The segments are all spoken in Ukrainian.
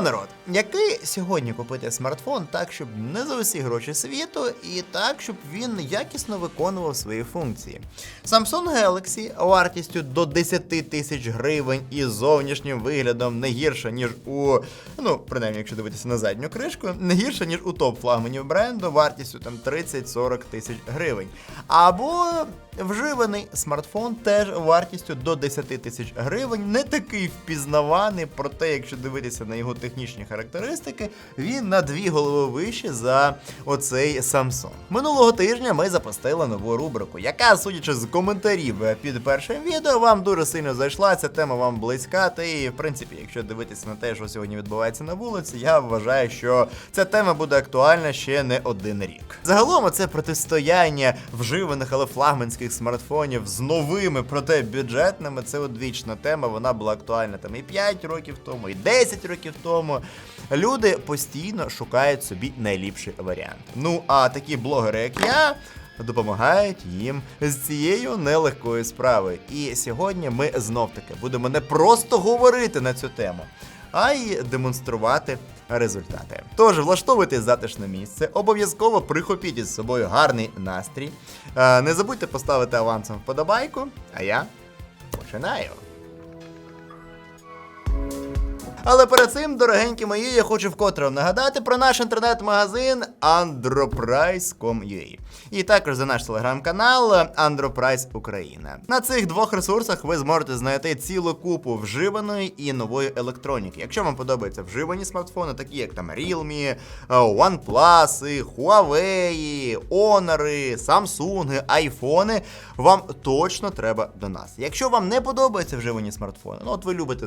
Народ! Який сьогодні купити смартфон так, щоб не за усі гроші світу, і так, щоб він якісно виконував свої функції? Samsung Galaxy вартістю до 10 тисяч гривень і зовнішнім виглядом не гірше, ніж у, ну, принаймні, якщо дивитися на задню кришку, не гірше, ніж у топ флагманів бренду, вартістю там 30-40 тисяч гривень. Або вживаний смартфон теж вартістю до 10 тисяч гривень, не такий впізнаваний, проте, якщо дивитися на його технічні характеристики, він на дві голови вище за оцей Samsung. Минулого тижня ми запустили нову рубрику, яка, судячи з коментарів під першим відео, вам дуже сильно зайшла. Ця тема вам близька. Та і, в принципі, якщо дивитися на те, що сьогодні відбувається на вулиці, я вважаю, що ця тема буде актуальна ще не один рік. Загалом, це протистояння вживаних, але флагманських смартфонів з новими, проте бюджетними. Це одвічна тема. Вона була актуальна там і 5 років тому, і 10 років тому. Люди постійно шукають собі найліпший варіант. Ну а такі блогери, як я. Допомагають їм з цією нелегкою справою. І сьогодні ми знов таки будемо не просто говорити на цю тему, а й демонструвати результати. Тож влаштовуйте затишне місце, обов'язково прихопіть із собою гарний настрій. Е, Не забудьте поставити авансом вподобайку, а я починаю. Але перед цим, дорогенькі мої, я хочу вкотре вам нагадати про наш інтернет-магазин androprice.com.ua. І також за наш телеграм-канал Androprice Україна. На цих двох ресурсах ви зможете знайти цілу купу вживаної і нової електроніки. Якщо вам подобаються вживані смартфони, такі як там Realme, OnePlus, Huawei, Honor, Samsung, iPhone, вам точно треба до нас. Якщо вам не подобаються вживані смартфони, ну от ви любите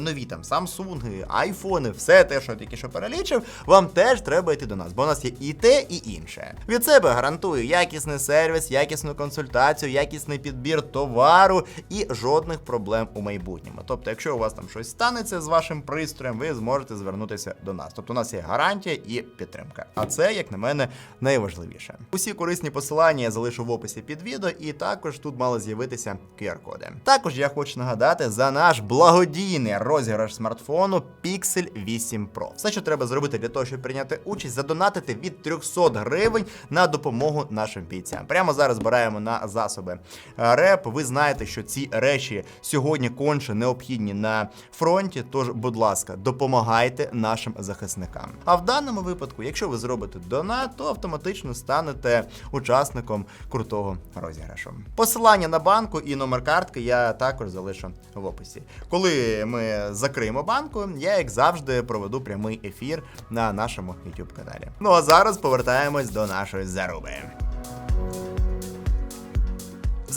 нові там Samsung, айфони, все те, що я тільки що перелічив, вам теж треба йти до нас, бо у нас є і те, і інше. Від себе гарантую якісний сервіс, якісну консультацію, якісний підбір товару і жодних проблем у майбутньому. Тобто, якщо у вас там щось станеться з вашим пристроєм, ви зможете звернутися до нас. Тобто, у нас є гарантія і підтримка. А це, як на мене, найважливіше. Усі корисні посилання я залишу в описі під відео, і також тут мали з'явитися QR-коди. Також я хочу нагадати за наш благодійний розіграш смартфону Pixel 8 Pro. Все, що треба зробити для того, щоб прийняти участь, задонатити від 300 гривень на допомогу нашим бійцям. Прямо зараз збираємо на засоби е, РЕП. Ви знаєте, що ці речі сьогодні конче необхідні на фронті. Тож, будь ласка, допомагайте нашим захисникам. А в даному випадку, якщо ви зробите донат, то автоматично станете учасником крутого розіграшу. Посилання на банку і номер картки я також залишу в описі. Коли ми закриємо банку, я як завжди проведу прямий ефір на нашому YouTube каналі. Ну а зараз повертаємось до нашої заруби.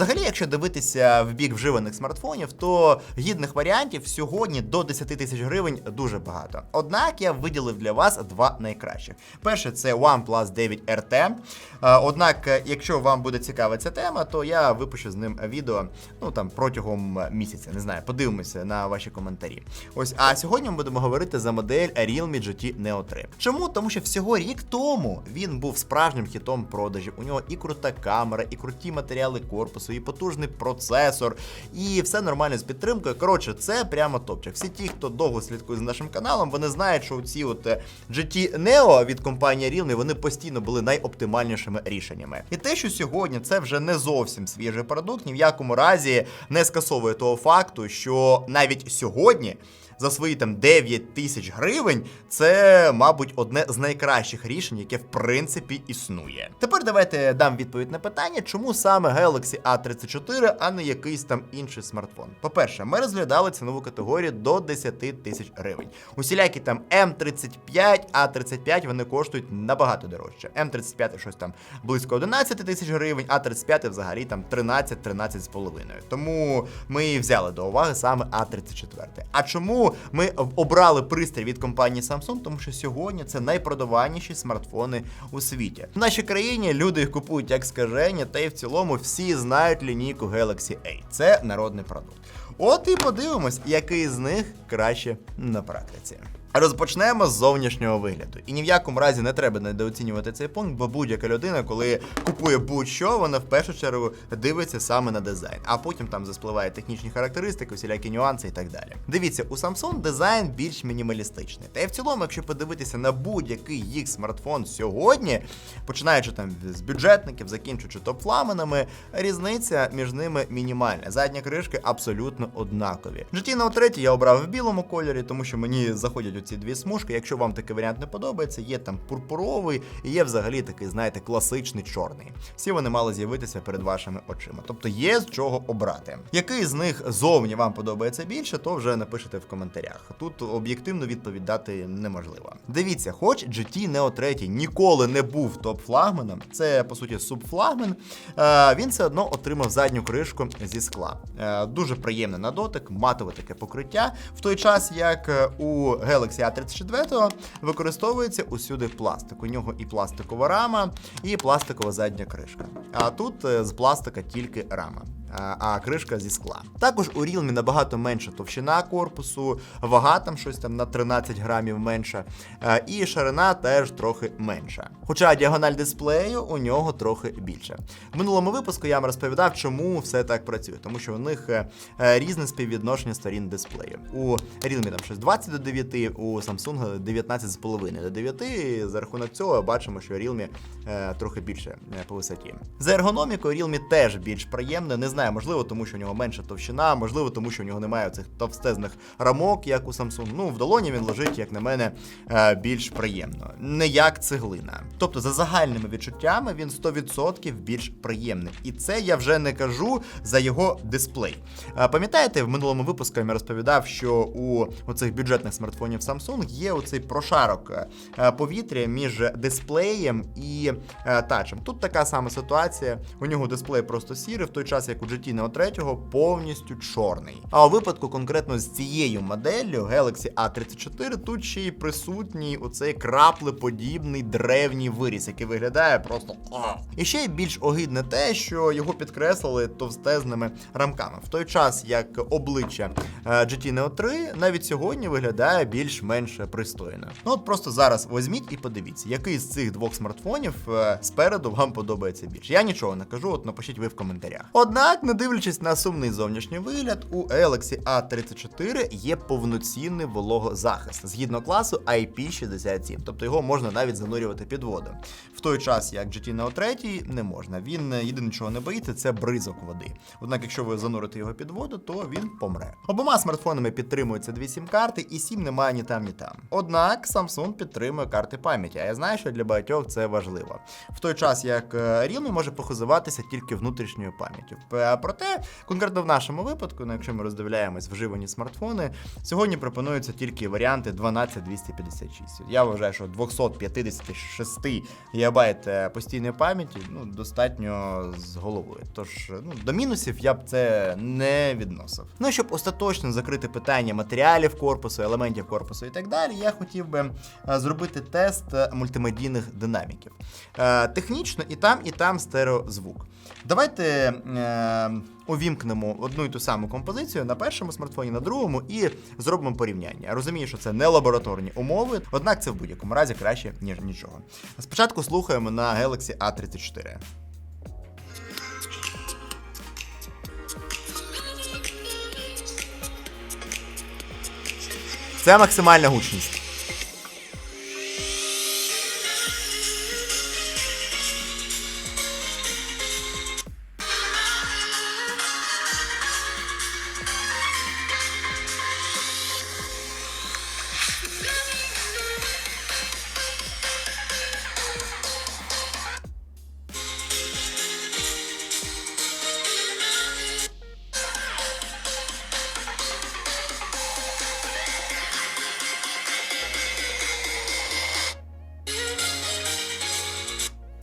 Взагалі, якщо дивитися в бік вживаних смартфонів, то гідних варіантів сьогодні до 10 тисяч гривень дуже багато. Однак я виділив для вас два найкращих. Перше це OnePlus 9 RT. Е, Однак, якщо вам буде цікава ця тема, то я випущу з ним відео ну там протягом місяця. Не знаю, подивимося на ваші коментарі. Ось, а сьогодні ми будемо говорити за модель Realme GT Neo 3. Чому? Тому що всього рік тому він був справжнім хітом продажів. У нього і крута камера, і круті матеріали корпусу, і потужний процесор, і все нормально з підтримкою. Коротше, це прямо топчик. Всі ті, хто довго слідкує за нашим каналом, вони знають, що ці от е, GT Neo від компанії Realme, вони постійно були найоптимальнішими рішеннями. І те, що сьогодні це вже не зовсім свіжий продукт, ні в якому разі не скасовує того факту, що навіть сьогодні. За свої там 9 тисяч гривень це, мабуть, одне з найкращих рішень, яке в принципі існує. Тепер давайте дам відповідь на питання, чому саме Galaxy A34, а не якийсь там інший смартфон. По-перше, ми розглядали цінову категорію до 10 тисяч гривень. Усілякі там М35, А35 вони коштують набагато дорожче. М35 щось там близько 11 тисяч гривень, а 35 взагалі там 13-13 з половиною. Тому ми взяли до уваги саме А34. А чому ми обрали пристрій від компанії Samsung? Тому що сьогодні це найпродаваніші смартфони у світі. В нашій країні люди їх купують як скаження, та й в цілому всі знають лінійку Galaxy A. Це народний продукт. От і подивимось, який з них краще на практиці. Розпочнемо з зовнішнього вигляду. І ні в якому разі не треба недооцінювати цей пункт, бо будь-яка людина, коли купує будь-що, вона в першу чергу дивиться саме на дизайн, а потім там заспливають технічні характеристики, всілякі нюанси і так далі. Дивіться, у Samsung дизайн більш мінімалістичний. Та й в цілому, якщо подивитися на будь-який їх смартфон сьогодні, починаючи там з бюджетників, закінчуючи топ-флагманами, різниця між ними мінімальна. Задні кришки абсолютно однакові. GT Note 3 я обрав в білому кольорі, тому що мені заходять ці дві смужки. Якщо вам такий варіант не подобається, є там пурпуровий і є взагалі такий, знаєте, класичний чорний. Всі вони мали з'явитися перед вашими очима. Тобто є з чого обрати. Який з них зовні вам подобається більше, то вже напишете в коментарях. Тут об'єктивну відповідь дати неможливо. Дивіться, хоч GT Neo 3 ніколи не був топ-флагманом, це по суті субфлагман. е, Він все одно отримав задню кришку зі скла. Е, Дуже приємне на дотик, матове таке покриття. В той час, як е, у Galaxy A34 використовується усюди пластик. У нього і пластикова рама, і пластикова задня кришка. А тут е, з пластика тільки рама. А- А кришка зі скла. Також у Realme набагато менша товщина корпусу, вага там щось там на 13 грамів менша, е, і ширина теж трохи менша. Хоча діагональ дисплею у нього трохи більше. В минулому випуску я вам розповідав, чому все так працює, тому що у них е, е, різне співвідношення сторін дисплею. У Realme там щось 20 до 9, у Samsung 19,5 до 9. і За рахунок цього бачимо, що Realme е, трохи більше е, по висоті. За ергономікою Realme теж більш приємне. Не знаю, можливо, тому що у нього менша товщина, можливо, тому що у нього немає цих товстезних рамок, як у Samsung. Ну, в долоні він лежить, як на мене, е, більш приємно. Не як цеглина. Тобто, за загальними відчуттями, він 100% більш приємний. І це я вже не кажу за його дисплей. Е, Пам'ятаєте, в минулому випуску я розповідав, що у оцих бюджетних смартфонів Samsung є оцей прошарок е, повітря між дисплеєм і тачем. Тут така сама ситуація. У нього дисплей просто сірий, в той час як у GT Neo 3 повністю чорний. А у випадку конкретно з цією моделлю Galaxy A34 тут ще й присутній оцей краплеподібний древній виріс, який виглядає просто. І ще й більш огидне те, що його підкреслили товстезними рамками. В той час як обличчя е, GT Neo 3 навіть сьогодні виглядає більш-менш пристойно. Ну от просто зараз візьміть і подивіться, який з цих двох смартфонів е, спереду вам подобається більше. Я нічого не кажу, от напишіть ви в коментарях. Однак, не дивлячись на сумний зовнішній вигляд, у Galaxy A34 є повноцінний вологозахист згідно класу IP67, тобто його можна навіть занурювати під воду. В той час, як GT Neo 3 не можна. Він е, єдине чого не боїться, це бризок води. Однак, якщо ви занурите його під воду, то він помре. Обома смартфонами підтримуються дві сім-карти, і сім немає ні там, ні там. Однак Samsung підтримує карти пам'яті, а я знаю, що для багатьох це важливо. В той час, як е, Realme може похизуватися тільки внутрішньою пам'яттю. Проте, конкретно в нашому випадку, ну, якщо ми роздивляємось вживані смартфони, сьогодні пропонуються тільки варіанти 12256. Я вважаю, що 256 ГБ е, постійної пам'яті ну, достатньо з головою. Тож ну, до мінусів я б це не відносив. Ну щоб остаточно закрити питання матеріалів корпусу, елементів корпусу і так далі, я хотів би е, зробити тест е, мультимедійних динаміків. Е, Технічно і там, і там стереозвук. Давайте е, увімкнемо одну і ту саму композицію на першому смартфоні, на другому і зробимо порівняння. Я розумію, що це не лабораторні умови, однак це в будь-якому разі краще, ніж нічого. Спочатку слухаємо на Galaxy A34. Це максимальна гучність.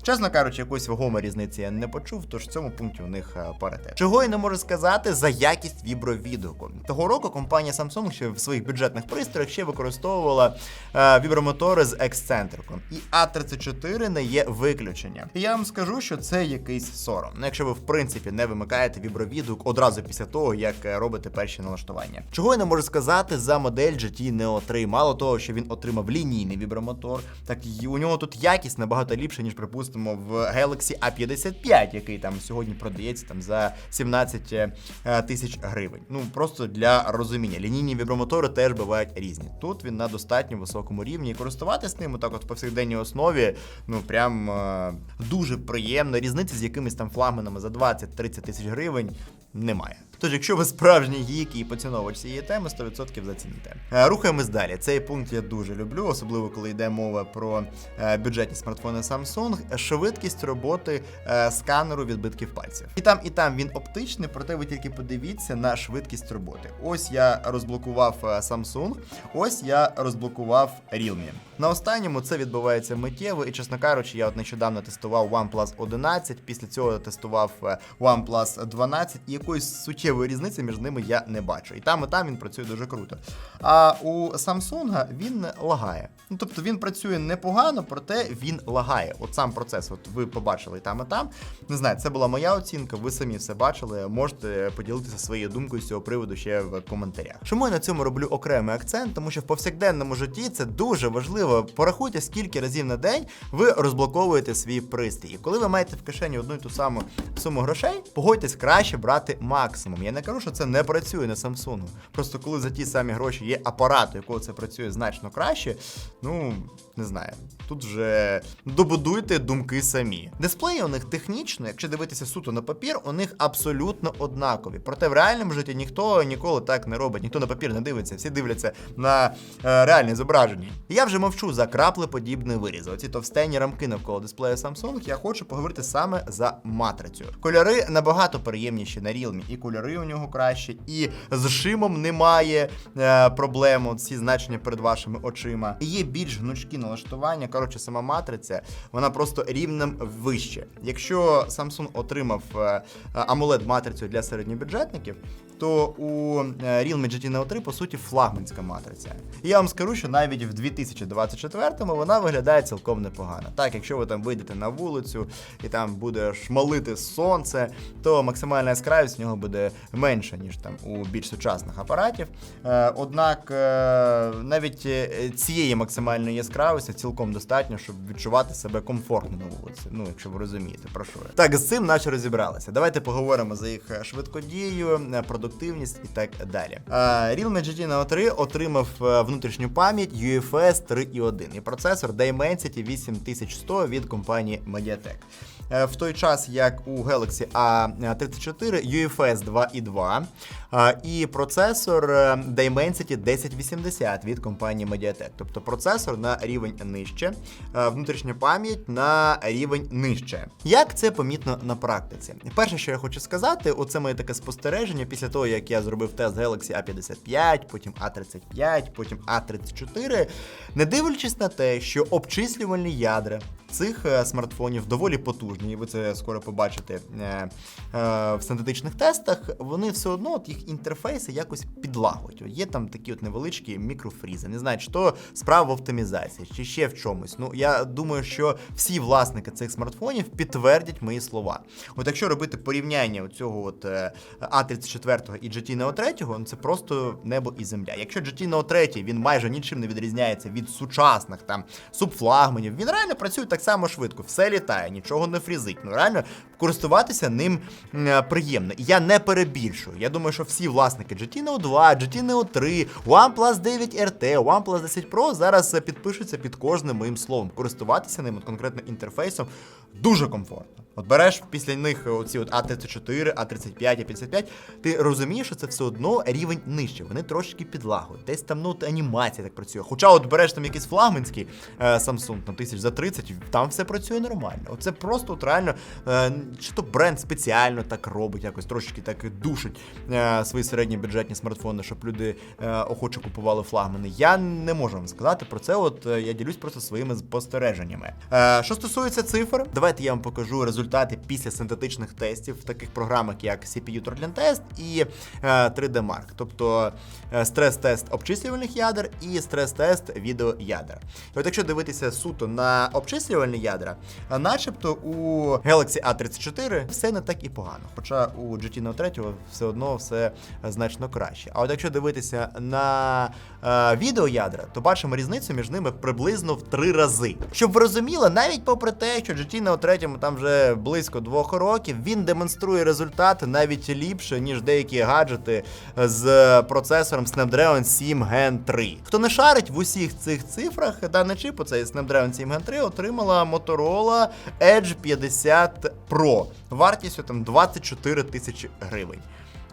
Чесно кажучи, якоїсь вагомої різниці я не почув, тож в цьому пункті у них е, паритет. Чого я не можу сказати за якість вібровідгуку. Того року компанія Samsung ще в своїх бюджетних пристроях ще використовувала е, вібромотори з ексцентриком. І А34 не є виключенням. І я вам скажу, що це якийсь сором. Ну, якщо ви в принципі не вимикаєте вібровідгук одразу після того, як е, робите перші налаштування. Чого я не можу сказати за модель GT Neo 3. Мало того, що він отримав лінійний вібромотор, так і у нього тут якість набагато ліпша, ніж припустимо в Galaxy A55, який там сьогодні продається там за 17 е, тисяч гривень. Ну просто для розуміння. Лінійні вібромотори теж бувають різні. Тут він на достатньо високому рівні. І користуватись ним так от в повсякденній основі, ну прям е, дуже приємно. Різниця з якимись там флагманами за 20-30 тисяч гривень немає. Тож, якщо ви справжній гік і поціновувач цієї теми, 100% зацінite. Е, Рухаємось далі. Цей пункт я дуже люблю, особливо коли йде мова про е, бюджетні смартфони Samsung. Швидкість роботи е, сканеру відбитків пальців. І там, і там він оптичний, проте ви тільки подивіться на швидкість роботи. Ось я розблокував Samsung, ось я розблокував Realme. На останньому це відбувається миттєво, і чесно кажучи, я от нещодавно тестував OnePlus 11, після цього тестував е, OnePlus 12, і якоїсь суттєвої різниці між ними я не бачу. І там, і там він працює дуже круто. А у Samsung він лагає. Ну тобто він працює непогано, проте він лагає. От сам процес, от ви побачили там, і там. Не знаю, це була моя оцінка, ви самі все бачили. Можете поділитися своєю думкою з цього приводу ще в коментарях. Чому я на цьому роблю окремий акцент? Тому що в повсякденному житті це дуже важливо. Порахуйте, скільки разів на день ви розблоковуєте свій пристрій. І коли ви маєте в кишені одну і ту саму суму грошей, погодьтесь краще брати максимум. Я не кажу, що це не працює на Samsung. Просто коли за ті самі гроші є апарат, у якого це працює значно краще, ну не знаю. Тут вже добудуйте думки самі. Дисплеї у них технічно, якщо дивитися суто на папір, у них абсолютно однакові. Проте в реальному житті ніхто ніколи так не робить, ніхто на папір не дивиться, всі дивляться на е, реальне зображення. Я вже мовчу за краплеподібний виріз. Оці товстенні рамки навколо дисплею Samsung. Я хочу поговорити саме за матрицю. Кольори набагато приємніші на Realme, і кольори у нього кращі, і з шимом немає е, проблем. Ці значення перед вашими очима. Є більш гнучкі налаштування. Коротше, сама матриця, вона просто рівнем вище. Якщо Samsung отримав е, AMOLED матрицю для середньобюджетників, то у е, Realme GT Neo 3 по суті флагманська матриця. І я вам скажу, що навіть в 2024-му вона виглядає цілком непогано. Так, якщо ви там вийдете на вулицю і там буде шмалити сонце, то максимальна яскравість в нього буде менша, ніж там у більш сучасних апаратів. Е, Однак е, навіть е, цієї максимальної яскравості цілком достатньо, щоб відчувати себе комфортно на вулиці. Ну, якщо ви розумієте, про що я. Так, з цим наче розібралися. Давайте поговоримо за їх швидкодію, продуктивність і так далі. Realme GT Neo 3 отримав внутрішню пам'ять UFS 3.1 і процесор Dimensity 8100 від компанії Mediatek. Е, В той час, як у Galaxy A34 UFS 2.2 е, і процесор е, Dimensity 1080 від компанії Mediatek. Тобто процесор на рівень нижче, е, внутрішня пам'ять на рівень нижче. Як це помітно на практиці? Перше, що я хочу сказати, оце моє таке спостереження після того, як я зробив тест Galaxy A55, потім A35, потім A34, не дивлячись на те, що обчислювальні ядра цих смартфонів доволі потужні, і ви це скоро побачите е, в синтетичних тестах. Вони все одно от їх інтерфейси якось підлагують. Є там такі от невеличкі мікрофрізи. Не знаю, чи то справа в оптимізації, чи ще в чомусь. Ну я думаю, що всі власники цих смартфонів підтвердять мої слова. От якщо робити порівняння цього от е, A34 і GT Neo 3, ну це просто небо і земля. Якщо GT Neo 3 він майже нічим не відрізняється від сучасних там субфлагманів, він реально працює так само швидко, все літає, нічого не фрізить. Ну реально користуватися ним е, приємно. І я не перебільшую. Я думаю, що всі власники GT Neo 2, GT Neo 3, OnePlus 9 RT, OnePlus 10 Pro зараз е, підпишуться під кожним моїм словом. Користуватися ним, конкретно інтерфейсом, дуже комфортно. От береш після них оці от А34, А35, А55, ти розумієш, що це все одно рівень нижче. Вони трошки підлагують. Десь там ну, анімація так працює. Хоча от береш там якийсь флагманський е, Samsung там тисяч за 30, там все працює нормально. Оце просто от реально, е, чи то бренд спеціально так робить, якось трошки так душить е, свої середні бюджетні смартфони, щоб люди охоче купували флагмани. Я не можу вам сказати про це. От я ділюсь просто своїми спостереженнями. Що стосується цифр, давайте Давайте я вам покажу результати після синтетичних тестів в таких програмах, як CPU Trojan Test і е, 3D Mark, тобто е, стрес-тест обчислювальних ядер і стрес-тест відеоядер. І от якщо дивитися суто на обчислювальні ядра, начебто у Galaxy A34 все не так і погано. Хоча у GT Neo 3 все одно все значно краще. А от якщо дивитися на е, відеоядра, то бачимо різницю між ними приблизно в три рази. Щоб ви розуміли, навіть попри те, що GT Neo 3 там вже близько двох років, він демонструє результати навіть ліпше, ніж деякі гаджети з процесором Snapdragon 7 Gen 3. Хто не шарить в усіх цих цифрах, даний чип, оцей Snapdragon 7 Gen 3 отримала Motorola Edge 50 Pro вартістю там 24 тисячі гривень.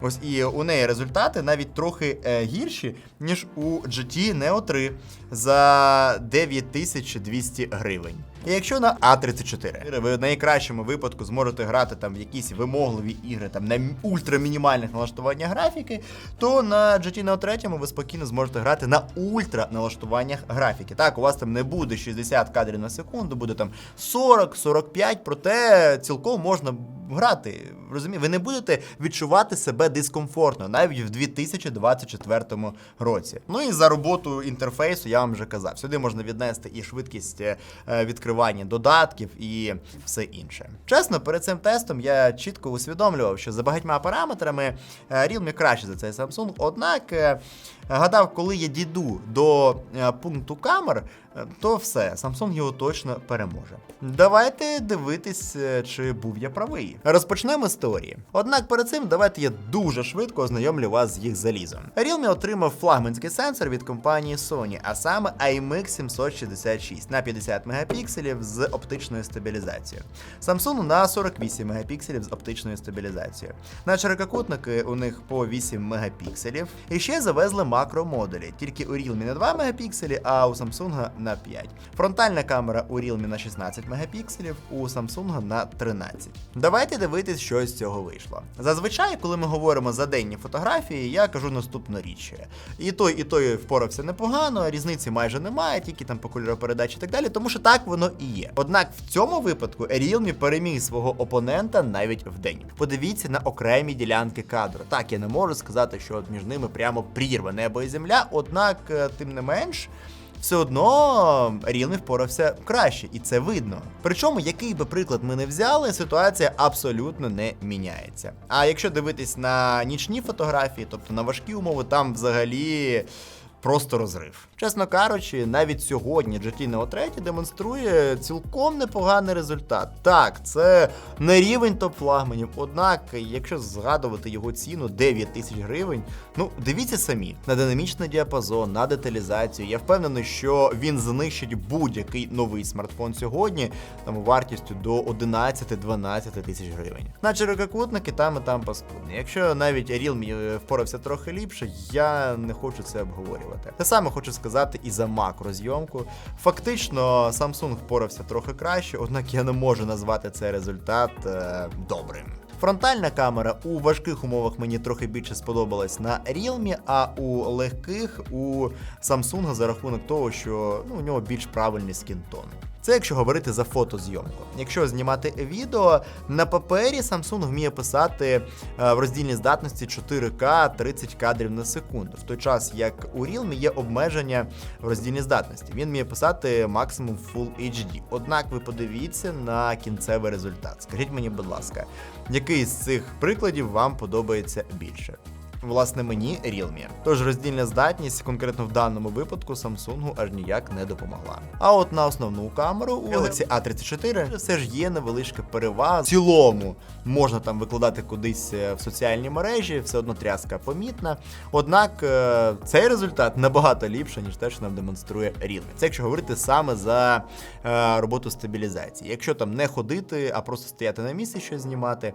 Ось і у неї результати навіть трохи е, гірші, ніж у GT Neo 3 за 9200 гривень. І якщо на А34 ви в найкращому випадку зможете грати там в якісь вимогливі ігри там на ультрамінімальних налаштуваннях графіки, то на GT Neo 3 ви спокійно зможете грати на ультра налаштуваннях графіки. Так, у вас там не буде 60 кадрів на секунду, буде там 40-45, проте цілком можна грати. Розумієте, ви не будете відчувати себе дискомфортно навіть в 2024 році. Ну і за роботу інтерфейсу я вам вже казав. Сюди можна віднести і швидкість е, відкривання додатків і все інше. Чесно, перед цим тестом я чітко усвідомлював, що за багатьма параметрами е, Realme краще за цей Samsung. Однак е, гадав, коли я дійду до е, пункту камер, е, то все, Samsung його точно переможе. Давайте дивитись, е, чи був я правий. Розпочнемо з теорії. Однак перед цим давайте я дуже швидко ознайомлю вас з їх залізом. Realme отримав флагманський сенсор від компанії Sony, а саме IMX 766 на 50 мегапікселів з оптичною стабілізацією. Samsung на 48 мегапікселів з оптичною стабілізацією. На ширококутники у них по 8 мегапікселів. І ще завезли макромодулі, тільки у Realme на 2 мегапікселі, а у Samsung на 5. Фронтальна камера у Realme на 16 мегапікселів, у Samsung на 13. Давайте дивитись, що з цього вийшло. Зазвичай, коли ми говоримо за денні фотографії, я кажу наступну річ. І той, і той впорався непогано, різниці майже немає, тільки там по кольоропередачі і так далі, тому що так воно і є. Однак в цьому випадку Realme переміг свого опонента навіть в день. Подивіться на окремі ділянки кадру. Так, я не можу сказати, що між ними прямо прірва небо і земля, однак, е, тим не менш. Все одно рівний впорався краще, і це видно. Причому, який би приклад ми не взяли, ситуація абсолютно не міняється. А якщо дивитись на нічні фотографії, тобто на важкі умови, там взагалі. Просто розрив. Чесно кажучи, навіть сьогодні GT Neo 3 демонструє цілком непоганий результат. Так, це не рівень топ-флагманів, однак, якщо згадувати його ціну 9 тисяч гривень, ну дивіться самі на динамічний діапазон, на деталізацію. Я впевнений, що він знищить будь-який новий смартфон сьогодні, там вартістю до 11-12 тисяч гривень. На ширококутники там і там паскудні. Якщо навіть Realme впорався трохи ліпше, я не хочу це обговорювати. Те саме хочу сказати і за макрозйомку. Фактично, Samsung впорався трохи краще, однак я не можу назвати цей результат е, добрим. Фронтальна камера у важких умовах мені трохи більше сподобалась на Realme, а у легких у Samsung за рахунок того, що ну, у нього більш правильний скінтон. Це якщо говорити за фотозйомку. Якщо знімати відео, на папері Samsung вміє писати е, в роздільній здатності 4К 30 кадрів на секунду, в той час як у Realme є обмеження в роздільній здатності. Він вміє писати максимум Full HD. Однак ви подивіться на кінцевий результат. Скажіть мені, будь ласка, який з цих прикладів вам подобається більше? Власне, мені Realme. Тож роздільна здатність конкретно в даному випадку Samsung аж ніяк не допомогла. А от на основну камеру у Galaxy A34 все ж є невеличка перевага. В цілому можна там викладати кудись е, в соціальні мережі, все одно тряска помітна. Однак е, цей результат набагато ліпше, ніж те, що нам демонструє Realme. Це якщо говорити саме за е, роботу стабілізації. Якщо там не ходити, а просто стояти на місці щось знімати,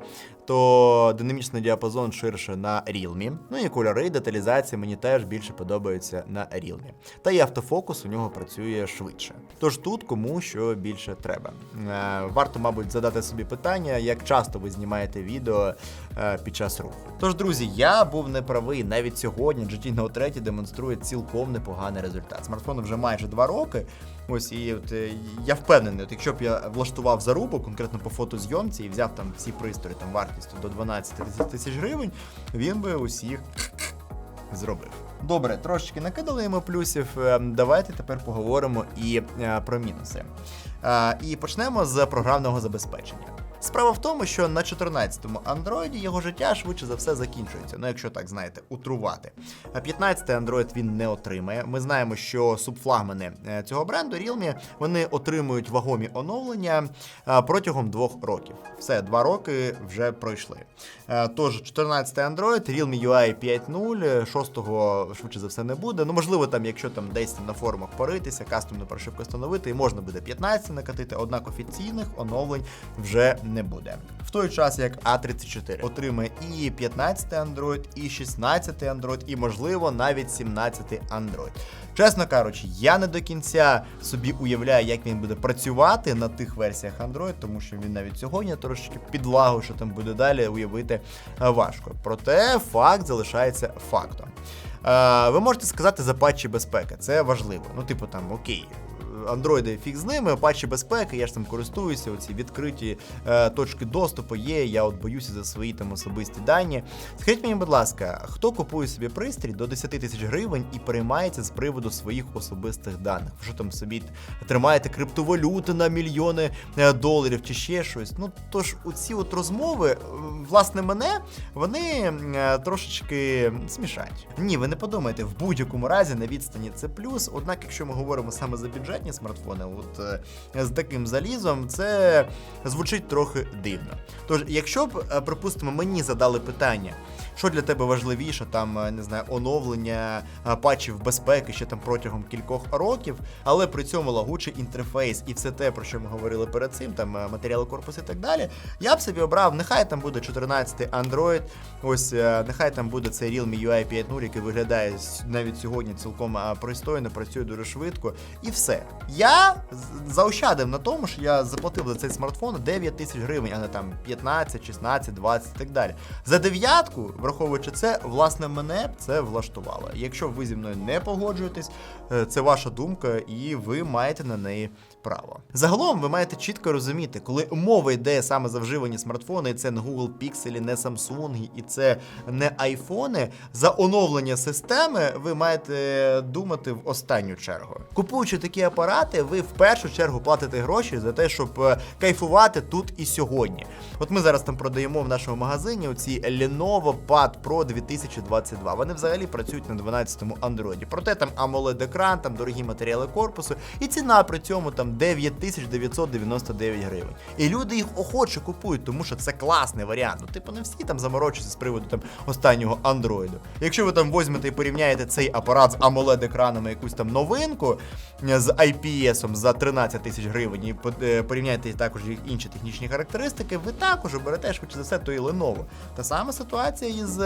то динамічний діапазон ширше на Realme. Ну і кольори, деталізація мені теж більше подобаються на Realme. Та й автофокус у нього працює швидше. Тож тут кому що більше треба. Е, варто, мабуть, задати собі питання, як часто ви знімаєте відео е, під час руху. Тож, друзі, я був неправий. Навіть сьогодні GT Neo 3 демонструє цілком непоганий результат. Смартфону вже майже 2 роки. Ось і от е, я впевнений, от якщо б я влаштував зарубу конкретно по фотозйомці і взяв там всі пристрої там вартістю до 12 тисяч гривень, він би усіх зробив. Добре, трошечки накидали йому плюсів. е, Давайте тепер поговоримо і е, про мінуси. І почнемо з програмного забезпечення. Справа в тому, що на 14-му андроїді його життя швидше за все закінчується. Ну, якщо так знаєте, утрувати. А 15-й Android він не отримає. Ми знаємо, що субфлагмани е, цього бренду Realme вони отримують вагомі оновлення е, протягом двох років. Все, два роки вже пройшли. Е, Тож, 14-й Android, Realme UI 5.0, 6-го швидше за все не буде. Ну, можливо, там, якщо там десь на форумах поритися, кастомну прошивку встановити, і можна буде 15 накатити, однак офіційних оновлень вже не буде. В той час як A34 отримає і 15 Android, і 16 Android, і можливо навіть 17 Android. Чесно кажучи, я не до кінця собі уявляю, як він буде працювати на тих версіях Android, тому що він навіть сьогодні трошечки підлагу, що там буде далі, уявити важко. Проте факт залишається фактом. Е, Ви можете сказати за патчі безпеки, це важливо. Ну, типу там, окей. Андроїди фіг з ними, патчі безпеки, я ж там користуюся, оці відкриті е, точки доступу є, я от боюся за свої там особисті дані. Скажіть мені, будь ласка, хто купує собі пристрій до 10 тисяч гривень і переймається з приводу своїх особистих даних? Ви що там собі тримаєте криптовалюти на мільйони е, доларів чи ще щось? Ну тож оці от розмови, е, власне, мене вони е, трошечки смішать. Ні, ви не подумайте, в будь-якому разі на відстані це плюс. Однак, якщо ми говоримо саме за бюджетні смартфони, от е, з таким залізом, це звучить трохи дивно. Тож, якщо б, е, припустимо, мені задали питання. Що для тебе важливіше, там е, не знаю, оновлення е, патчів безпеки ще там протягом кількох років, але при цьому лагучий інтерфейс і все те, про що ми говорили перед цим, там е, матеріали корпусу і так далі. Я б собі обрав, нехай там буде 14-й Android, ось нехай там буде цей Realme UI 5.0, який виглядає навіть сьогодні цілком пристойно, працює дуже швидко, і все. Я заощадив на тому, що я заплатив за цей смартфон 9 тисяч гривень, а не там 15, 16, 20 і так далі. За дев'ятку, враховуючи це, власне, мене це влаштувало. Якщо ви зі мною не погоджуєтесь, е, це ваша думка, і ви маєте на неї право. Загалом ви маєте чітко розуміти, коли мова йде саме за вживані смартфони, і це не Google Pixel, не Samsung, і це не айфони. За оновлення системи ви маєте думати в останню чергу. Купуючи такі апарати, ви в першу чергу платите гроші за те, щоб е, кайфувати тут і сьогодні. От ми зараз там продаємо в нашому магазині оці Lenovo Pad Pro 2022. Вони взагалі працюють на 12-му Android. Проте там AMOLED екран, там дорогі матеріали корпусу, і ціна при цьому там 9999 гривень. І люди їх охоче купують, тому що це класний варіант. Ну, типу, не всі там заморочуються з приводу там останнього Android. Якщо ви там візьмете і порівняєте цей апарат з AMOLED екранами, якусь там новинку е, з IPS за 13 тисяч гривень, і е, порівняєте також інші технічні характеристики, ви також оберете швидше за все той Lenovo. Та сама ситуація із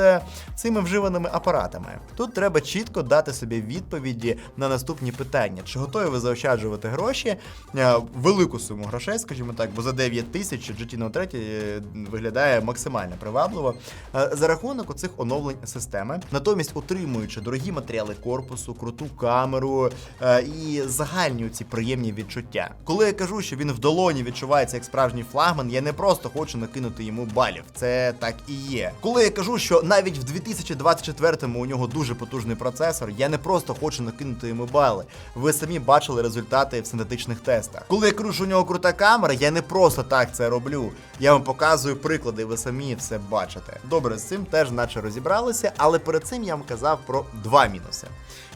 цими вживаними апаратами. Тут треба чітко дати собі відповіді на наступні питання: чи готові ви заощаджувати гроші, е, велику суму грошей, скажімо так, бо за 9 тисяч GT Neo 3 е, виглядає максимально привабливо е, за рахунок оцих оновлень системи, натомість утримуючи дорогі матеріали корпусу, круту камеру е, і загальні ці приємні відчуття. Коли я кажу, що він в долоні відчувається як справжній флагман, я не просто хочу накинути йому балів. Це так і є. Коли я кажу, що навіть в 2024-му у нього дуже потужний процесор, я не просто хочу накинути йому бали. Ви самі бачили результати в синтетичних тестах. Коли я що у нього крута камера, я не просто так це роблю. Я вам показую приклади, ви самі все бачите. Добре, з цим теж наче розібралися, але перед цим я вам казав про два мінуси.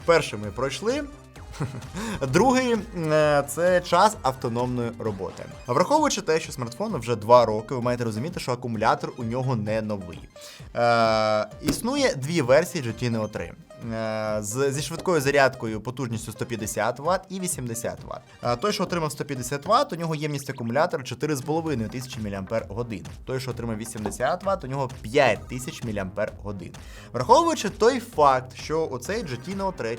Перший ми пройшли. Другий це час автономної роботи. Враховуючи те, що смартфону вже два роки, ви маєте розуміти, що акумулятор у нього не новий. Е, існує дві версії GT Neo 3. Е, з, зі швидкою зарядкою потужністю 150 Вт і 80 Вт. Е, той, що отримав 150 Вт, у нього ємність акумулятора 4,5 тисячі мАч. Той, що отримав 80 Вт, у нього 5 тисяч мАч. Враховуючи той факт, що оцей Neo 3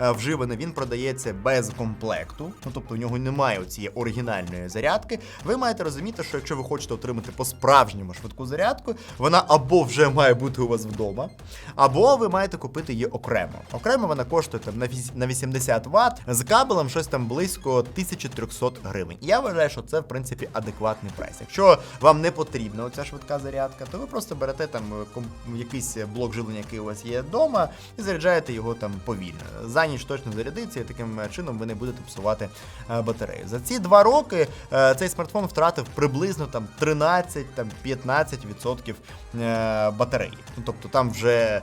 е, вживаний, він продається без комплекту, ну тобто у нього немає цієї оригінальної зарядки. Ви маєте розуміти, що якщо ви хочете отримати по-справжньому швидку зарядку, вона або вже має бути у вас вдома, або ви маєте купити її окремо. Окремо вона коштує там на 80 Вт з кабелем щось там близько 1300 гривень. Я вважаю, що це в принципі адекватний прайс. Якщо вам не потрібна оця швидка зарядка, то ви просто берете там е, якийсь блок живлення, який у вас є вдома, і заряджаєте його там повільно. За ніч точно зарядиться, і таким е, чином ви не будете псувати е, батарею. За ці два роки е, цей смартфон втратив приблизно там 13 там 15% е, батареї. Ну тобто там вже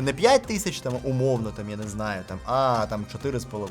не 5 тисяч там умовно, там я не знаю, там а там 4,5.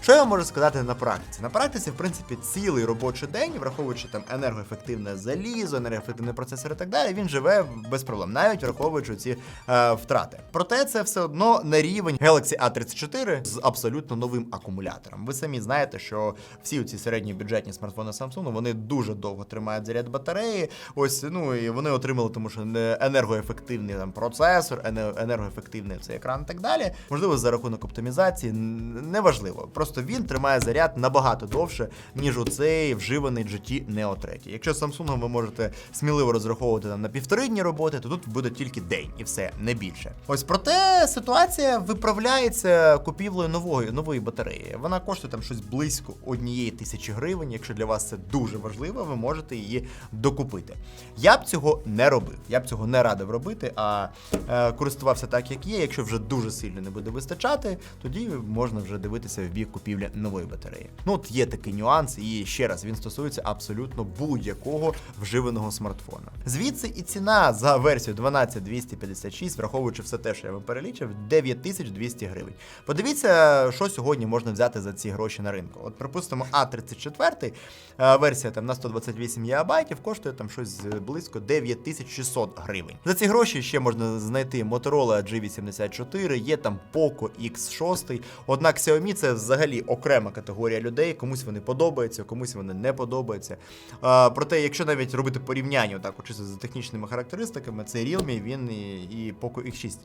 Що я вам можу сказати на практиці? На практиці, в принципі, цілий робочий день, враховуючи там енергоефективне залізо, енергоефективний процесор і так далі, він живе без проблем, навіть враховуючи ці е, втрати. Проте це все одно на рівень Galaxy A34 з абсолютно новим акумулятором. Ви самі знаєте, що всі ці середні бюджетні смартфони Samsung вони дуже довго тримають заряд батареї. Ось ну і вони отримали, тому що енергоефективний там процесор, енергоефективний цей екран і так далі. Можливо, за рахунок оптимізації неважливо. Просто він тримає заряд набагато довше, ніж оцей вживаний GT Neo 3. Якщо Samsung ви можете сміливо розраховувати на півтори дні роботи, то тут буде тільки день і все, не більше. Ось проте ситуація виправляється купівлею нової нової батареї. Вона коштує там щось близько однієї тисячі гривень. Якщо для вас це дуже важливо, ви можете її докупити. Я б цього не робив. Я б цього не радив робити, а е, користувався так, як є. Якщо вже дуже сильно не буде вистачати, тоді можна вже дивитися в бік купівлі нової батареї. Ну от є такий нюанс, і ще раз він стосується абсолютно будь-якого вживаного смартфона. Звідси і ціна за версію 12256, враховуючи все те, що я вам перелічив, 9200 гривень. Подивіться, що сьогодні можна взяти за ці гроші на ринку. От, припустимо, А34 е, версія там на 128 ГБ коштує там щось близько 9600 гривень. За ці гроші ще можна знайти Motorola G84, є там Poco X6. Однак Xiaomi це взагалі окрема категорія людей. Комусь вони подобаються, комусь вони не подобаються. А, проте, якщо навіть робити порівняння так, чисто за технічними характеристиками, це Realme, він і, і Poco X6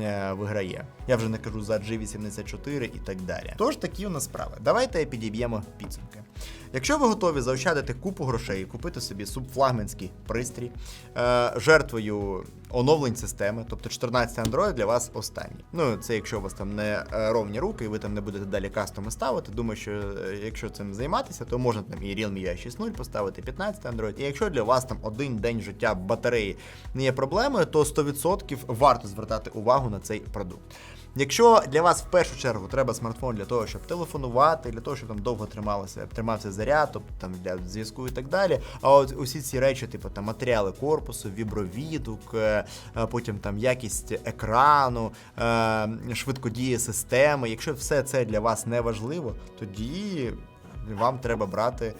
е, виграє. Я вже не кажу за G84 і так далі. Тож такі у нас справи. Давайте підіб'ємо підсумки. Якщо ви готові заощадити купу грошей і купити собі субфлагманський пристрій е, жертвою оновлень системи, тобто 14 Android для вас останній. Ну, це якщо у вас там не е, ровні руки, і ви там не будете далі кастоми ставити. Думаю, що е, якщо цим займатися, то можна там і Realme UI 6.0 поставити 15 Android. І якщо для вас там один день життя батареї не є проблемою, то 100% варто звертати увагу на цей продукт. Якщо для вас в першу чергу треба смартфон для того, щоб телефонувати, для того, щоб там довго трималося, тримався заряд, тобто там для зв'язку і так далі. А от усі ці речі, типу там матеріали корпусу, вібровідок, е, е, потім там якість екрану, е, швидкодії системи. Якщо все це для вас не важливо, тоді. Вам треба брати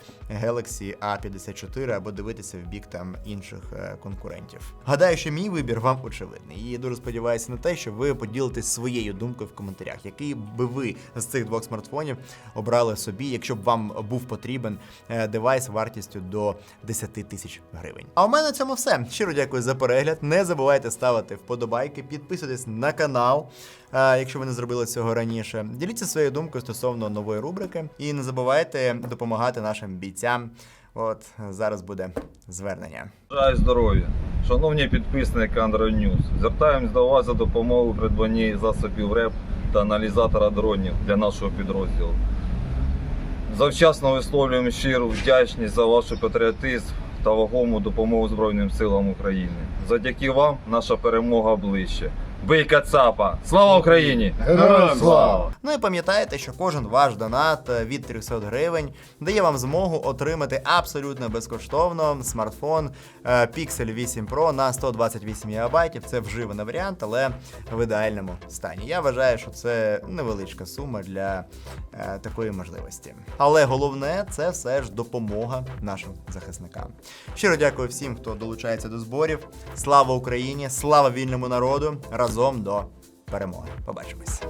Galaxy A54 або дивитися в бік там інших е, конкурентів. Гадаю, що мій вибір вам очевидний. І дуже сподіваюся на те, що ви поділитесь своєю думкою в коментарях, який би ви з цих двох смартфонів обрали собі, якщо б вам був потрібен е, девайс вартістю до 10 тисяч гривень. А у мене на цьому все. Щиро дякую за перегляд. Не забувайте ставити вподобайки, підписуйтесь на канал. е, Якщо ви не зробили цього раніше, діліться своєю думкою стосовно нової рубрики, і не забувайте допомагати нашим бійцям. От зараз буде звернення. Бажаю здоров'я. Шановні підписники Android News, звертаємось до вас за допомогою у придбанні засобів РЕП та аналізатора дронів для нашого підрозділу. Завчасно висловлюємо щиру вдячність за ваш патріотизм та вагому допомогу Збройним силам України. Завдяки вам наша перемога ближче. Бий Кацапа! Слава Україні! Героям слава! Ну і пам'ятайте, що кожен ваш донат е, від 300 гривень дає вам змогу отримати абсолютно безкоштовно смартфон е, Pixel 8 Pro на 128 ГБ. Це вживаний варіант, але в ідеальному стані. Я вважаю, що це невеличка сума для е, такої можливості. Але головне це все ж допомога нашим захисникам. Щиро дякую всім, хто долучається до зборів. Слава Україні! Слава вільному народу! Разом до перемоги. Побачимось.